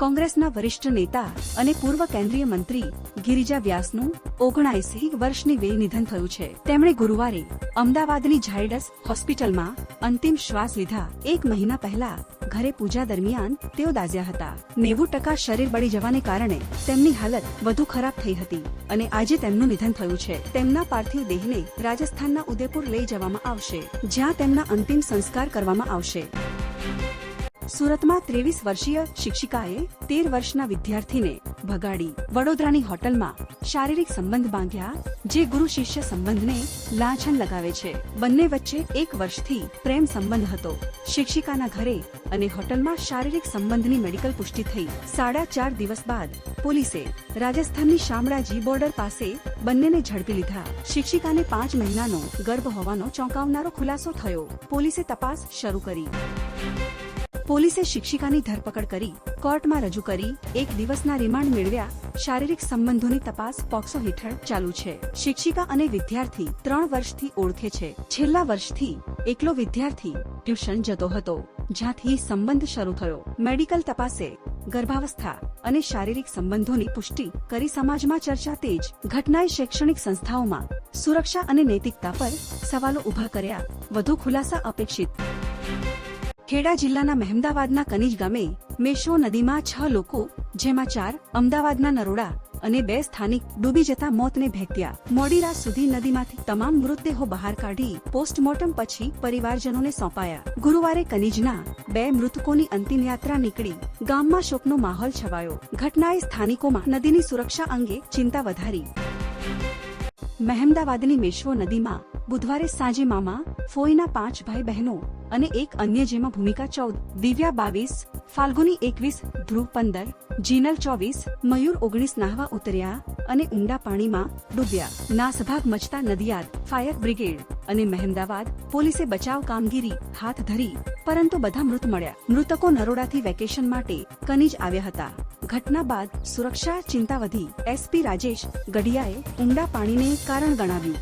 કોંગ્રેસના વરિષ્ઠ નેતા અને પૂર્વ કેન્દ્રીય મંત્રી ગિરિજા વ્યાસનું ઓગણસી વર્ષની વે નિધન થયું છે. તેમણે ગુરુવારે અમદાવાદની ઝાયડસ હોસ્પિટલમાં અંતિમ શ્વાસ લીધા. એક મહિના પહેલા ઘરે પૂજા દરમિયાન તેઓ દાઝ્યા હતા. નેવું ટકા શરીર બળી જવાને કારણે તેમની હાલત વધુ ખરાબ થઈ હતી અને આજે તેમનું નિધન થયું છે. તેમના પાર્થિવ દેહને રાજસ્થાનના ઉદયપુર લઈ જવામાં આવશે, જ્યાં તેમના અંતિમ સંસ્કાર કરવામાં આવશે. સુરતમાં ત્રેવીસ વર્ષીય શિક્ષિકાએ તેર વર્ષના વિદ્યાર્થીને ભગાડી. વડોદરાની હોટલમાં શારીરિક સંબંધ બાંધ્યા, જે ગુરુ શિષ્ય સંબંધને લાંછન લગાવે છે. બંને વચ્ચે એક વર્ષથી પ્રેમ સંબંધ હતો. શિક્ષિકાના ઘરે અને હોટલમાં શારીરિક સંબંધની મેડિકલ પુષ્ટિ થઈ. સાડા ચાર દિવસ બાદ પોલીસે રાજસ્થાનની શામળાજી બોર્ડર પાસે બંનેને ઝડપી લીધા. શિક્ષિકાને પાંચ મહિનાનો ગર્ભ હોવાનો ચોંકાવનારો ખુલાસો થયો. પોલીસે તપાસ શરૂ કરી. પોલીસે શિક્ષિકાની ધરપકડ કરી, કોર્ટમાં રજૂ કરી, એક દિવસના રિમાન્ડ મેળવ્યા. શારીરિક સંબંધોની તપાસ પોક્સો હેઠળ ચાલુ છે. શિક્ષિકા અને વિદ્યાર્થી ત્રણ વર્ષથી ઓળખે છે. છેલ્લા વર્ષથી એકલો વિદ્યાર્થી ટ્યુશન જતો હતો, જ્યાંથી સંબંધ શરૂ થયો. મેડિકલ તપાસે ગર્ભાવસ્થા અને શારીરિક સંબંધોની પુષ્ટિ કરી સમાજમાં ચર્ચા તેજ ઘટનાએ શૈક્ષણિક સંસ્થાઓમાં સુરક્ષા અને નૈતિકતા પર સવાલો ઊભા કર્યા. વધુ ખુલાસા અપેક્ષિત ખેડા જિલ્લાના મહેમદાવાદના કનીજ ગામે મેશો નદીમાં છ લોકો, જેમાં ચાર અમદાવાદના નરોડા અને બે સ્થાનિક ડૂબી જતા મોતને ભેટ્યા. મોડી રાત સુધી નદીમાંથી તમામ મૃતદેહો બહાર કાઢી પોસ્ટમોર્ટમ પછી પરિવારજનોને સોંપાયા. ગુરુવારે કનીજના બે મૃતકોની અંતિમ યાત્રા નીકળી. ગામમાં શોકનો માહોલ છવાયો. ઘટનાએ સ્થાનિકોમાં નદીની સુરક્ષા અંગે ચિંતા વધારી. મહેમદાવાદની મેશ્વો નદીમાં બુધવારે સાંજે મામા, ફોઈના પાંચ ભાઈ બહેનો અને એક અન્ય જેમાં ભૂમિકા ચૌદ, દિવ્યા બાવીસ, ફાલ્ગુની એકવીસ, ધ્રુવ પંદર, જીનલ ચોવીસ, મયુર ઓગણીસ નાહવા ઉતર્યા અને ઊંડા પાણીમાં ડૂબ્યા. નાસભાગ મચતા નદિયાદ, ફાયર બ્રિગેડ અને મહેમદાવાદ પોલીસે બચાવ કામગીરી હાથ ધરી, પરંતુ બધા મૃત મળ્યા. મૃતકો નરોડાથી વેકેશન માટે કનીજ આવ્યા હતા. ઘટના બાદ સુરક્ષા ચિંતા વધી એસપી રાજેશ ગઢિયાએ ઊંડા પાણીને કારણ ગણાવ્યું.